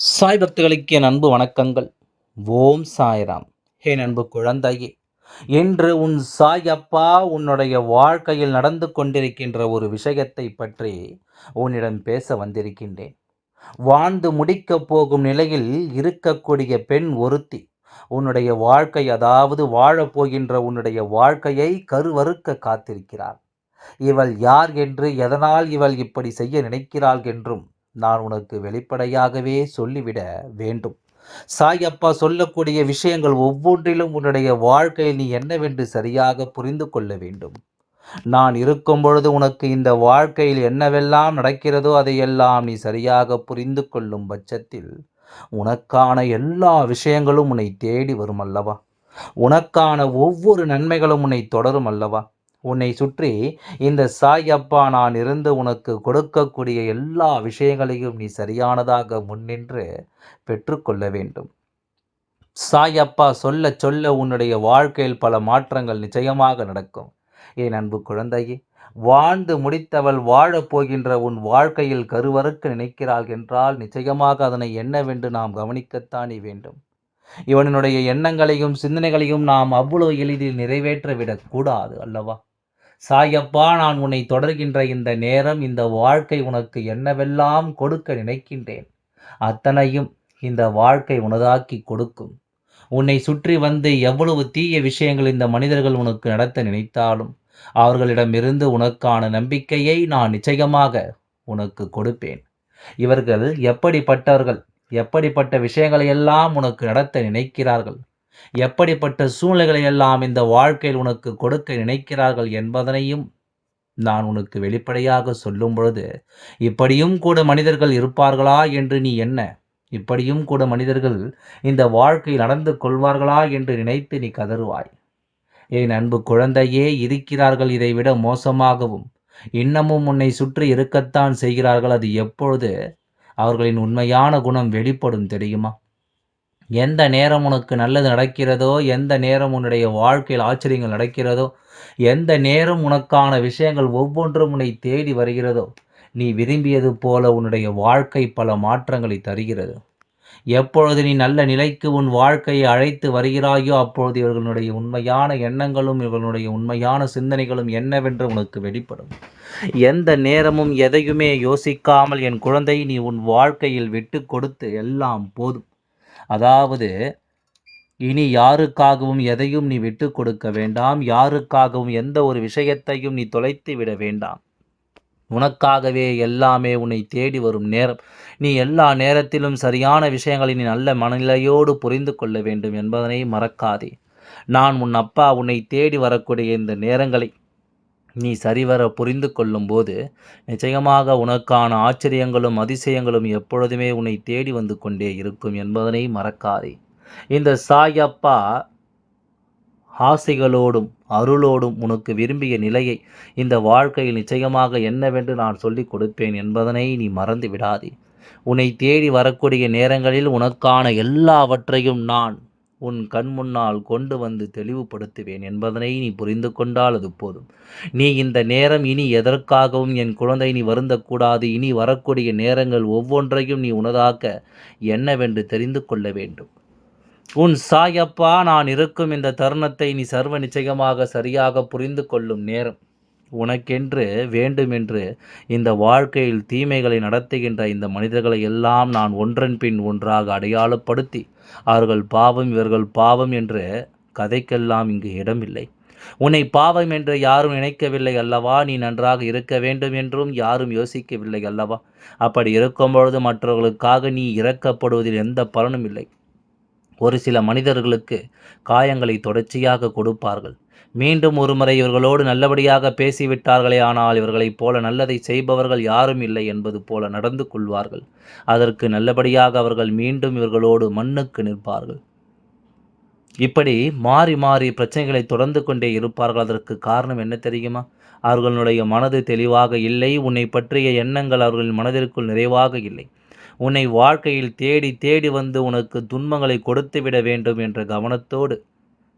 சாய் பக்தர்களுக்கு என் அன்பு வணக்கங்கள். ஓம் சாய்ராம். என் அன்பு குழந்தையே இன்று உன் சாய் அப்பா உன்னுடைய வாழ்க்கையில் நடந்து கொண்டிருக்கின்ற ஒரு விஷயத்தை பற்றி உன்னிடம் பேச வந்திருக்கின்றேன். வாழ்ந்து முடிக்கப் போகும் நிலையில் இருக்கக்கூடிய பெண் ஒருத்தி உன்னுடைய வாழ்க்கை அதாவது வாழப்போகின்ற உன்னுடைய வாழ்க்கையை கருவறுக்க காத்திருக்கிறார் இவள் யார் என்று எதனால் இவள் இப்படி செய்ய நினைக்கிறாள் என்றும் நான் உனக்கு வெளிப்படையாகவே சொல்லிவிட வேண்டும். சாயப்பா சொல்லக்கூடிய விஷயங்கள் ஒவ்வொன்றிலும் உன்னுடைய வாழ்க்கையில் நீ என்னவென்று சரியாக புரிந்து கொள்ள வேண்டும். நான் இருக்கும் பொழுது உனக்கு இந்த வாழ்க்கையில் என்னவெல்லாம் நடக்கிறதோ அதையெல்லாம் நீ சரியாக புரிந்து கொள்ளும் பட்சத்தில் உனக்கான எல்லா விஷயங்களும் உன்னை தேடி வரும் அல்லவா உனக்கான ஒவ்வொரு நன்மைகளும் உன்னை தொடரும் அல்லவா உன்னை சுற்றி இந்த சாய் அப்பா நான் இருந்து உனக்கு கொடுக்கக்கூடிய எல்லா விஷயங்களையும் நீ சரியானதாக முன்னின்று பெற்றுக்கொள்ள வேண்டும். சாய் அப்பா சொல்ல சொல்ல உன்னுடைய வாழ்க்கையில் பல மாற்றங்கள் நிச்சயமாக நடக்கும். என் அன்பு குழந்தையே வாழ்ந்து முடித்தவள் வாழப் போகின்ற உன் வாழ்க்கையில் கருவறுக்க நினைக்கிறாள் என்றால் நிச்சயமாக அதனை என்னவென்று நாம் கவனிக்கத்தானே வேண்டும். இவனுடைய எண்ணங்களையும் சிந்தனைகளையும் நாம் அவ்வளவு எளிதில் நிறைவேற்றவிடக்கூடாது அல்லவா? சாயப்பா நான் உன்னை தொடர்கின்ற இந்த நேரம் இந்த வாழ்க்கை உனக்கு என்னவெல்லாம் கொடுக்க நினைக்கின்றேன்? அத்தனையும் இந்த வாழ்க்கை உனதாக்கி கொடுக்கும். உன்னை சுற்றி வந்து எவ்வளவு தீய விஷயங்கள் இந்த மனிதர்கள் உனக்கு நடத்த நினைத்தாலும் அவர்களிடமிருந்து உனக்கான நம்பிக்கையை நான் நிச்சயமாக உனக்கு கொடுப்பேன். இவர்கள் எப்படிப்பட்டவர்கள்? எப்படிப்பட்ட விஷயங்களை எல்லாம் உனக்கு நடத்த நினைக்கிறார்கள்? எப்படிப்பட்ட சூழ்நிலைகளை எல்லாம் இந்த வாழ்க்கையில் உனக்கு கொடுக்க நினைக்கிறார்கள் என்பதனையும் நான் உனக்கு வெளிப்படையாக சொல்லும் பொழுது இப்படியும் கூட மனிதர்கள் இருப்பார்களா என்று நீ என்ன? இப்படியும் கூட மனிதர்கள் இந்த வாழ்க்கையில் நடந்து கொள்வார்களா என்று நினைத்து நீ கதறுவாய். என் அன்பு குழந்தையே இருக்கிறார்கள் இதைவிட மோசமாகவும் இன்னமும் உன்னை சுற்றி இருக்கத்தான் செய்கிறார்கள். அது எப்பொழுது? அவர்களின் உண்மையான குணம் வெளிப்படும் தெரியுமா? எந்த நேரம் உனக்கு நல்லது நடக்கிறதோ எந்த நேரம் உன்னுடைய வாழ்க்கையில் ஆச்சரியங்கள் நடக்கிறதோ எந்த நேரம் உனக்கான விஷயங்கள் ஒவ்வொன்றும் உன்னை தேடி வருகிறதோ நீ விரும்பியது போல உன்னுடைய வாழ்க்கை பல மாற்றங்களை தருகிறது. எப்பொழுது நீ நல்ல நிலைக்கு உன் வாழ்க்கையை அழைத்து வருகிறாயோ அப்பொழுது இவர்களுடைய உண்மையான எண்ணங்களும் இவர்களுடைய உண்மையான சிந்தனைகளும் என்னவென்று உனக்கு வெளிப்படும். எந்த நேரமும் எதையுமே யோசிக்காமல் என் குழந்தை நீ உன் வாழ்க்கையில் விட்டு கொடுத்து எல்லாம் போதும். அதாவது இனி யாருக்காகவும் எதையும் நீ விட்டு கொடுக்க வேண்டாம் யாருக்காகவும் எந்த ஒரு விஷயத்தையும் நீ தொலைத்து விட வேண்டாம். உனக்காகவே எல்லாமே உன்னை தேடி வரும் நேரம். நீ எல்லா நேரத்திலும் சரியான விஷயங்களை நீ நல்ல மனநிலையோடு புரிந்து கொள்ள வேண்டும் என்பதனை மறக்காதே. நான் உன் அப்பா உன்னை தேடி வரக்கூடிய இந்த நேரங்களை நீ சரிவர புரிந்து கொள்ளும்போது நிச்சயமாக உனக்கான ஆச்சரியங்களும் அதிசயங்களும் எப்பொழுதுமே உன்னை தேடி வந்து கொண்டே இருக்கும் என்பதனை மறக்காதே. இந்த சாயப்பா ஆசைகளோடும் அருளோடும் உனக்கு விரும்பிய நிலையை இந்த வாழ்க்கையில் நிச்சயமாக என்னவென்று நான் சொல்லிக் கொடுப்பேன் என்பதனை நீ மறந்து விடாதே உன்னை தேடி வரக்கூடிய நேரங்களில் உனக்கான எல்லாவற்றையும் நான் உன் கண் முன்னால் கொண்டு வந்து தெளிவுபடுத்துவேன் என்பதனை நீ புரிந்து கொண்டால் அது போதும். நீ இந்த நேரம் இனி எதற்காகவும் என் குழந்தை நீ வருந்தக்கூடாது. இனி வரக்கூடிய நேரங்கள் ஒவ்வொன்றையும் நீ உனதாக்க என்னவென்று தெரிந்து கொள்ள வேண்டும். உன் சாயப்பா நான் இருக்கும் இந்த தருணத்தை நீ சர்வ நிச்சயமாக சரியாக புரிந்து கொள்ளும் நேரம். உனக்கென்று வேண்டுமென்று இந்த வாழ்க்கையில் தீமைகளை நடத்துகின்ற இந்த மனிதர்களை எல்லாம் நான் ஒன்றன் பின் ஒன்றாக அடையாளப்படுத்தி அவர்கள் பாவம் இவர்கள் பாவம் என்று கதைக்கெல்லாம் இங்கு இடமில்லை. உன்னை பாவம் என்று யாரும் நினைக்கவில்லை அல்லவா? நீ நன்றாக இருக்க வேண்டும் என்றும் யாரும் யோசிக்கவில்லை அல்லவா? அப்படி இருக்கும் பொழுது மற்றவர்களுக்காக நீ இறக்கப்படுவதில் எந்த பலனும் இல்லை. ஒரு சில மனிதர்களுக்கு காயங்களை தொடர்ச்சியாக கொடுப்பார்கள். மீண்டும் ஒருமுறை இவர்களோடு நல்லபடியாக பேசிவிட்டார்களே ஆனால் இவர்களைப் போல நல்லதை செய்பவர்கள் யாரும் இல்லை என்பது போல நடந்து கொள்வார்கள். அதற்கு நல்லபடியாக அவர்கள் மீண்டும் இவர்களோடு மண்ணுக்கு நிற்பார்கள். இப்படி மாறி மாறி பிரச்சனைகளை தொடர்ந்து கொண்டே இருப்பார்கள். அதற்கு காரணம் என்ன தெரியுமா? அவர்களுடைய மனது தெளிவாக இல்லை. உன்னை பற்றிய எண்ணங்கள் அவர்களின் மனதிற்குள் நிறைவாக இல்லை. உன்னை வாழ்க்கையில் தேடி தேடி வந்து உனக்கு துன்பங்களை கொடுத்துவிட வேண்டும் என்ற கவனத்தோடு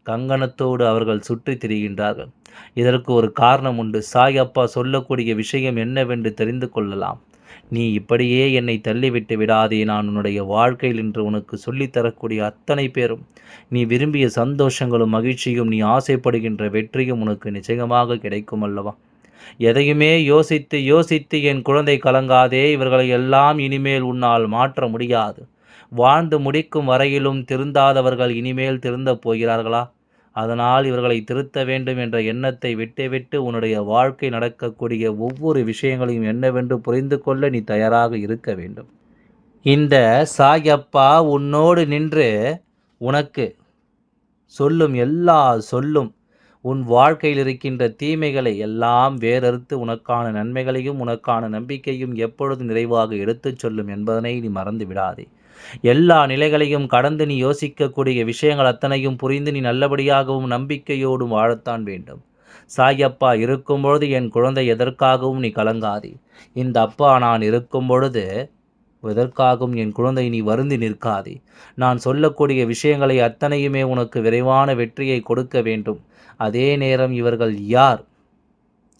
கங்கணத்தோடு அவர்கள் சுற்றி திரிகின்றார்கள். இதற்கு ஒரு காரணம் உண்டு. சாய் அப்பா சொல்லக்கூடிய விஷயம் என்னவென்று தெரிந்து கொள்ளலாம். நீ இப்படியே என்னை தள்ளிவிட்டு விடாதே. நான் உன்னுடைய வாழ்க்கையில் இன்று உனக்கு சொல்லித்தரக்கூடிய அத்தனை பேரும் நீ விரும்பிய சந்தோஷங்களும் மகிழ்ச்சியும் நீ ஆசைப்படுகின்ற வெற்றியும் உனக்கு நிச்சயமாக கிடைக்கும் அல்லவா? எதையுமே யோசித்து யோசித்து என் குழந்தை கலங்காதே இவர்களை எல்லாம் இனிமேல் உன்னால் மாற்ற முடியாது. வாழ்ந்து முடிக்கும் வரையிலும் திருந்தாதவர்கள் இனிமேல் திருந்தப் போகிறார்களா? அதனால் இவர்களை திருத்த வேண்டும் என்ற எண்ணத்தை விட்டுவிட்டு உன்னுடைய வாழ்க்கை நடக்கக்கூடிய ஒவ்வொரு விஷயங்களையும் என்னவென்று புரிந்து கொள்ள நீ தயாராக இருக்க வேண்டும். இந்த சாயப்பா உன்னோடு நின்று உனக்கு சொல்லும் எல்லா சொல்லும் உன் வாழ்க்கையில் இருக்கின்ற தீமைகளை எல்லாம் வேறறுத்து உனக்கான நன்மைகளையும் உனக்கான நம்பிக்கையும் எப்பொழுது நிறைவாக எடுத்துச் சொல்லும் என்பதனை நீ மறந்து விடாதே. எல்லா நிலைகளையும் கடந்து நீ யோசிக்கக்கூடிய விஷயங்கள் அத்தனையும் புரிந்து நீ நல்லபடியாகவும் நம்பிக்கையோடும் வாழத்தான் வேண்டும். சாயப்பா இருக்கும் பொழுது என் குழந்தை எதற்காகவும் நீ கலங்காதே. இந்த அப்பா நான் இருக்கும் பொழுது எதற்காகவும் என் குழந்தை நீ வருந்தி நிற்காதே. நான் சொல்லக்கூடிய விஷயங்களை அத்தனையுமே உனக்கு விரைவான வெற்றியை கொடுக்க வேண்டும். அதே நேரம் இவர்கள் யார்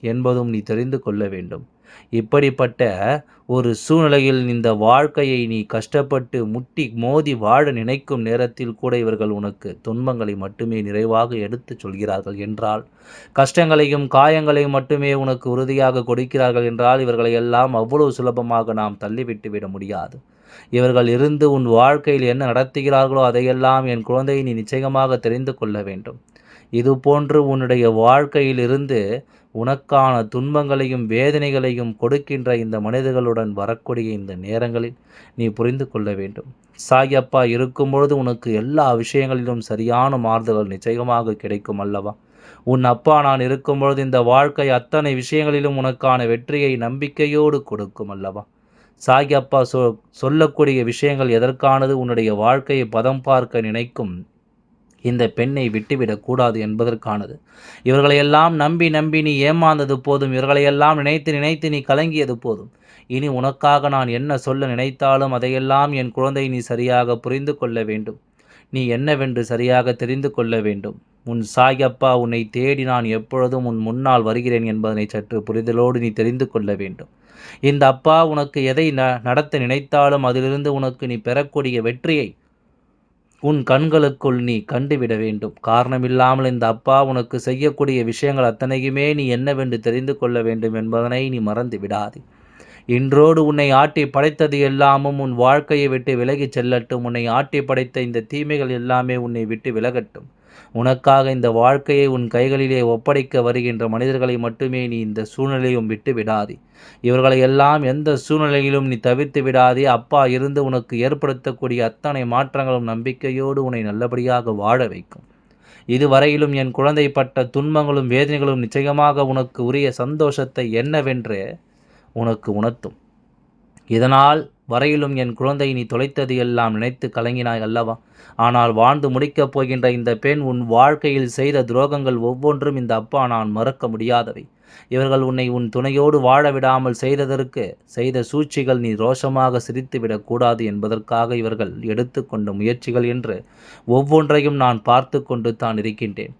என்பதும் நீ தெரிந்து கொள்ள வேண்டும். இப்படிப்பட்ட ஒரு சூழ்நிலையில் இந்த வாழ்க்கையை நீ கஷ்டப்பட்டு முட்டி மோதி வாழ நினைக்கும் நேரத்தில் கூட இவர்கள் உனக்கு துன்பங்களை மட்டுமே நிறைவாக எடுத்துச் சொல்கிறார்கள் என்றால் கஷ்டங்களையும் காயங்களையும் மட்டுமே உனக்கு உறுதியாக கொடுக்கிறார்கள் என்றால் இவர்களை எல்லாம் அவ்வளவு சுலபமாக நாம் தள்ளிவிட்டு விட முடியாது. இவர்கள் இருந்து உன் வாழ்க்கையில் என்ன நடத்துகிறார்களோ அதையெல்லாம் என் குழந்தையை நீ நிச்சயமாக தெரிந்து கொள்ள வேண்டும். இது போன்று உன்னுடைய வாழ்க்கையிலிருந்து உனக்கான துன்பங்களையும் வேதனைகளையும் கொடுக்கின்ற இந்த மனிதர்களுடன் வரக்கூடிய இந்த நேரங்களில் நீ புரிந்து கொள்ள வேண்டும். சாயப்பா இருக்கும்பொழுது உனக்கு எல்லா விஷயங்களிலும் சரியான மாறுதல்கள் நிச்சயமாக கிடைக்கும் அல்லவா? உன் அப்பா நான் இருக்கும்பொழுது இந்த வாழ்க்கை அத்தனை விஷயங்களிலும் உனக்கான வெற்றியை நம்பிக்கையோடு கொடுக்கும் அல்லவா? சாயப்பா சொ சொல்லக்கூடிய விஷயங்கள் எதற்கானது? உன்னுடைய வாழ்க்கையை பதம் பார்க்க நினைக்கும் இந்த பெண்ணை விட்டுவிடக்கூடாது என்பதற்கானது. இவர்களையெல்லாம் நம்பி நம்பி நீ ஏமாந்தது போதும். இவர்களையெல்லாம் நினைத்து நினைத்து நீ கலங்கியது போதும். இனி உனக்காக நான் என்ன சொல்ல நினைத்தாலும் அதையெல்லாம் என் குழந்தை நீ சரியாக புரிந்து கொள்ள வேண்டும். நீ என்னவென்று சரியாக தெரிந்து கொள்ள வேண்டும். உன் சாயப்பா உன்னை தேடி நான் எப்பொழுதும் உன் முன்னால் வருகிறேன் என்பதனை சற்று புரிதலோடு நீ தெரிந்து கொள்ள வேண்டும். இந்த அப்பா உனக்கு எதை ந நடத்த நினைத்தாலும் அதிலிருந்து உனக்கு நீ பெறக்கூடிய வெற்றியை உன் கண்களுக்குள் நீ கண்டுவிட வேண்டும். காரணமில்லாமல் இந்த அப்பா உனக்கு செய்யக்கூடிய விஷயங்கள் அத்தனையுமே நீ என்னவென்று தெரிந்து கொள்ள வேண்டும் என்பதனை நீ மறந்து விடாதே இன்றோடு உன்னை ஆட்டி படைத்தது எல்லாமும் உன் வாழ்க்கையை விட்டு விலகிச் செல்லட்டும். உன்னை ஆட்டி படைத்த இந்த தீமைகள் எல்லாமே உன்னை விட்டு விலகட்டும். உனக்காக இந்த வாழ்க்கையை உன் கைகளிலே ஒப்படைக்க வருகின்ற மனிதர்களை மட்டுமே நீ இந்த சூழ்நிலையும் விட்டு விடாதே. இவர்களை எல்லாம் எந்த சூழ்நிலையிலும் நீ தவிர்த்து விடாதே. அப்பா இருந்து உனக்கு ஏற்படுத்தக்கூடிய அத்தனை மாற்றங்களும் நம்பிக்கையோடு உன்னை நல்லபடியாக வாழ வைக்கும். இதுவரையிலும் என் குழந்தை பட்ட துன்பங்களும் வேதனைகளும் நிச்சயமாக உனக்கு உரிய சந்தோஷத்தை என்னவென்று உனக்கு உணர்த்தும். இதனால் வரையிலும் என் குழந்தை நீ தொலைத்தது எல்லாம் நினைத்து கலங்கினாய் அல்லவா? ஆனால் வாழ்ந்து முடிக்கப் போகின்ற இந்த பெண் உன் வாழ்க்கையில் செய்த துரோகங்கள் ஒவ்வொன்றும் இந்த அப்பா நான் மறக்க முடியாதவை. இவர்கள் உன்னை உன் துணையோடு வாழ விடாமல் செய்ததற்கு செய்த சூழ்ச்சிகள் நீ ரோஷமாக சிரித்துவிடக்கூடாது என்பதற்காக இவர்கள் எடுத்துக்கொண்ட முயற்சிகள் என்று ஒவ்வொன்றையும் நான் பார்த்து கொண்டு தான் இருக்கின்றேன்.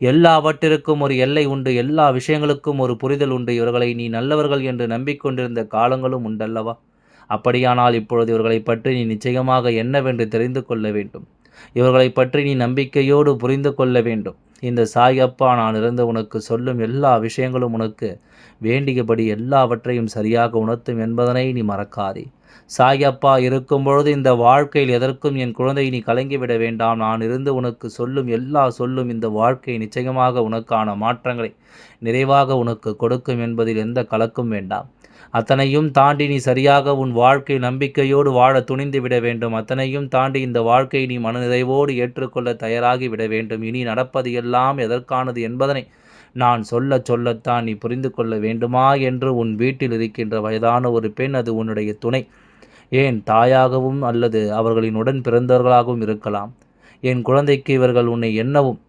எல்லாவற்றிற்கும் ஒரு எல்லை உண்டு எல்லா விஷயங்களுக்கும் ஒரு புரிதல் உண்டு. இவர்களை நீ நல்லவர்கள் என்று நம்பிக்கொண்டிருந்த காலங்களும் உண்டல்லவா? அப்படியானால் இப்பொழுது இவர்களை பற்றி நீ நிச்சயமாக என்னவென்று தெரிந்து கொள்ள வேண்டும். இவர்களை பற்றி நீ நம்பிக்கையோடு புரிந்து கொள்ள வேண்டும். இந்த சாயப்பா நான் இருந்து உனக்கு சொல்லும் எல்லா விஷயங்களும் உனக்கு. வேண்டியபடி எல்லாவற்றையும் சரியாக உணர்த்தும் என்பதனை நீ மறக்காதே. சாயப்பா இருக்கும் பொழுது இந்த வாழ்க்கையில் எதற்கும் என் குழந்தை நீ கலங்கிவிட வேண்டாம். நான் இருந்து உனக்கு சொல்லும் எல்லா சொல்லும் இந்த வாழ்க்கை நிச்சயமாக உனக்கான மாற்றங்களை நிறைவாக உனக்கு கொடுக்கும் என்பதில் எந்த கலக்கும் வேண்டாம். அத்தனையும் தாண்டி நீ சரியாக உன் வாழ்க்கை நம்பிக்கையோடு வாழ துணிந்து விட வேண்டும். அத்தனையும் தாண்டி இந்த வாழ்க்கையை நீ மனநிறைவோடு ஏற்றுக்கொள்ள தயாராகி விட வேண்டும். இனி நடப்பது எல்லாம் எதற்கானது என்பதனை நான் சொல்ல சொல்லத்தான் நீ புரிந்து கொள்ள வேண்டுமா என்று உன் வீட்டில் இருக்கின்ற வயதான ஒரு பெண் அது உன்னுடைய துணை. ஏன் தாயாகவும் அல்லது அவர்களின் உடன் பிறந்தவர்களாகவும் இருக்கலாம். என் குழந்தைக்கு இவர்கள் உன்னை என்னவும்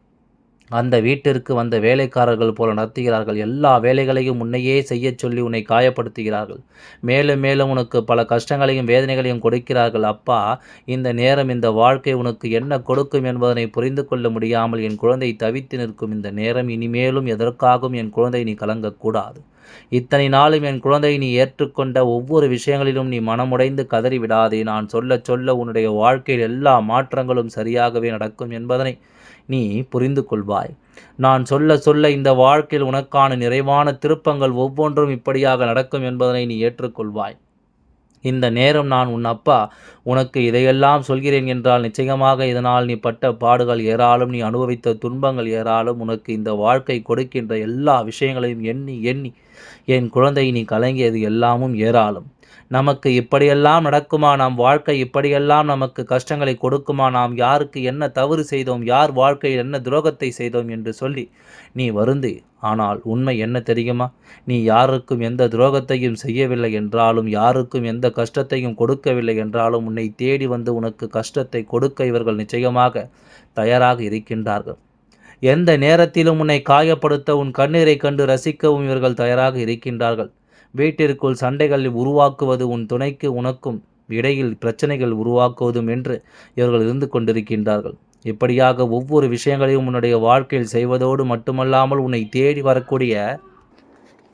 அந்த வீட்டிற்கு வந்த வேலைக்காரர்கள் போல நடத்துகிறார்கள். எல்லா வேலைகளையும் உன்னையே செய்யச் சொல்லி உன்னை காயப்படுத்துகிறார்கள். மேலும் மேலும் உனக்கு பல கஷ்டங்களையும் வேதனைகளையும் கொடுக்கிறார்கள். அப்பா இந்த நேரம் இந்த வாழ்க்கை உனக்கு என்ன கொடுக்கும் என்பதனை புரிந்து கொள்ள முடியாமல் என் குழந்தை தவித்து நிற்கும். இந்த நேரம் இனிமேலும் எதற்காகவும் என் குழந்தை நீ கலங்கக்கூடாது. இத்தனை நாளும் என் குழந்தை நீ ஏற்றுக்கொண்ட ஒவ்வொரு விஷயங்களிலும் நீ மனமுடைந்து கதறி விடாதே. நான் சொல்ல சொல்ல உன்னுடைய வாழ்க்கையில் எல்லா மாற்றங்களும் சரியாகவே நடக்கும் என்பதனை நீ புரிந்து கொள்வாய் நான் சொல்ல சொல்ல இந்த வாழ்க்கையில் உனக்கான நிறைவான திருப்பங்கள் ஒவ்வொன்றும் இப்படியாக நடக்கும் என்பதனை நீ ஏற்றுக்கொள்வாய். இந்த நேரம் நான் உன் அப்பா உனக்கு இதையெல்லாம் சொல்கிறேன் என்றால் நிச்சயமாக இதனால் நீ பட்ட பாடுகள் ஏறாலும் நீ அனுபவித்த துன்பங்கள் ஏறாலும் உனக்கு இந்த வாழ்க்கை கொடுக்கின்ற எல்லா விஷயங்களையும் எண்ணி எண்ணி என் குழந்தை நீ கலங்கியது எல்லாமும் ஏறாலும் நமக்கு இப்படியெல்லாம் நடக்குமா? நாம் வாழ்க்கை இப்படியெல்லாம் நமக்கு கஷ்டங்களை கொடுக்குமா? நாம் யாருக்கு என்ன தவறு செய்தோம்? யார் வாழ்க்கையில் என்ன துரோகத்தை செய்தோம்? என்று சொல்லி நீ வருந்தி. ஆனால் உண்மை என்ன தெரியுமா? நீ யாருக்கும் எந்த துரோகத்தையும் செய்யவில்லை என்றாலும் யாருக்கும் எந்த கஷ்டத்தையும் கொடுக்கவில்லை என்றாலும் உன்னை தேடி வந்து உனக்கு கஷ்டத்தை கொடுக்க இவர்கள் நிச்சயமாக தயாராக இருக்கின்றார்கள். எந்த நேரத்திலும் உன்னை காயப்படுத்த உன் கண்ணீரை கண்டு ரசிக்கவும் இவர்கள் தயாராக இருக்கின்றார்கள். வீட்டிற்குள் சண்டைகளை உருவாக்குவது உன் துணைக்கு உனக்கும் இடையில் பிரச்சனைகள் உருவாக்குவதும் என்று இவர்கள் இருந்து கொண்டிருக்கின்றார்கள். இப்படியாக ஒவ்வொரு விஷயங்களையும் உன்னுடைய வாழ்க்கையில் செய்வதோடு மட்டுமல்லாமல் உன்னை தேடி வரக்கூடிய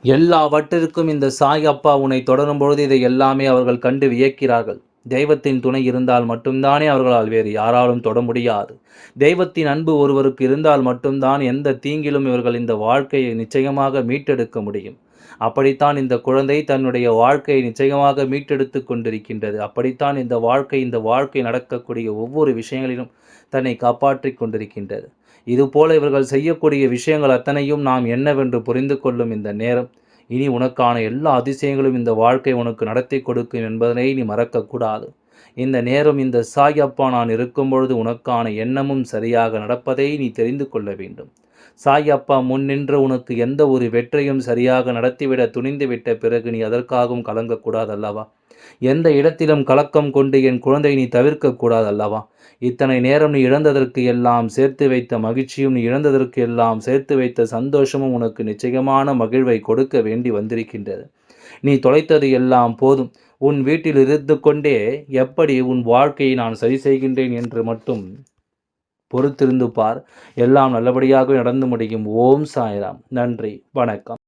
எல்லாவற்றிற்கும் இந்த சாய் அப்பா உன்னை தொடரும் பொழுது இதை எல்லாமே அவர்கள் கண்டு வியக்கிறார்கள். தெய்வத்தின் துணை இருந்தால் மட்டும்தானே அவர்களால் வேறு யாராலும் தொட முடியாது. தெய்வத்தின் அன்பு ஒருவருக்கு இருந்தால் மட்டும்தான் எந்த தீங்கிலும் இவர்கள் இந்த வாழ்க்கையை நிச்சயமாக மீட்டெடுக்க முடியும். அப்படித்தான் இந்த குழந்தை தன்னுடைய வாழ்க்கையை நிச்சயமாக மீட்டெடுத்து கொண்டிருக்கின்றது. அப்படித்தான் இந்த வாழ்க்கை இந்த வாழ்க்கை நடக்கக்கூடிய ஒவ்வொரு விஷயங்களிலும் தன்னை காப்பாற்றி கொண்டிருக்கின்றது. இதுபோல இவர்கள் செய்யக்கூடிய விஷயங்கள் அத்தனையும் நாம் என்னவென்று புரிந்து கொள்ளும் இந்த நேரம். இனி உனக்கான எல்லா அதிசயங்களும் இந்த வாழ்க்கை உனக்கு நடத்தி கொடுக்கும் என்பதனை நீ மறக்கக்கூடாது. இந்த நேரம் இந்த சாயப்பா நான் இருக்கும் பொழுது உனக்கான எண்ணமும் சரியாக நடப்பதை நீ தெரிந்து கொள்ள வேண்டும். சாயப்பா முன் நின்று உனக்கு எந்த ஒரு வெற்றியும் சரியாக நடத்திவிட துணிந்துவிட்ட பிறகு நீ அதற்காகவும் கலங்கக்கூடாது அல்லவா எந்த இடத்திலும் கலக்கம் கொண்டு என் குழந்தை நீ தவிர்க்கக்கூடாது அல்லவா இத்தனை நேரம் நீ இழந்ததற்கு எல்லாம் சேர்த்து வைத்த மகிழ்ச்சியும் நீ இழந்ததற்கு எல்லாம் சேர்த்து வைத்த சந்தோஷமும் உனக்கு நிச்சயமான மகிழ்வை கொடுக்க வேண்டி வந்திருக்கின்றது. நீ தொலைத்தது எல்லாம் போதும். உன் வீட்டில் இருந்து கொண்டே எப்படி உன் வாழ்க்கையை நான் சரி செய்கின்றேன் என்று மட்டும் பொறுத்திருந்து பார். எல்லாம் நல்லபடியாக நடந்து முடியும். ஓம் சாய்ராம். நன்றி. வணக்கம்.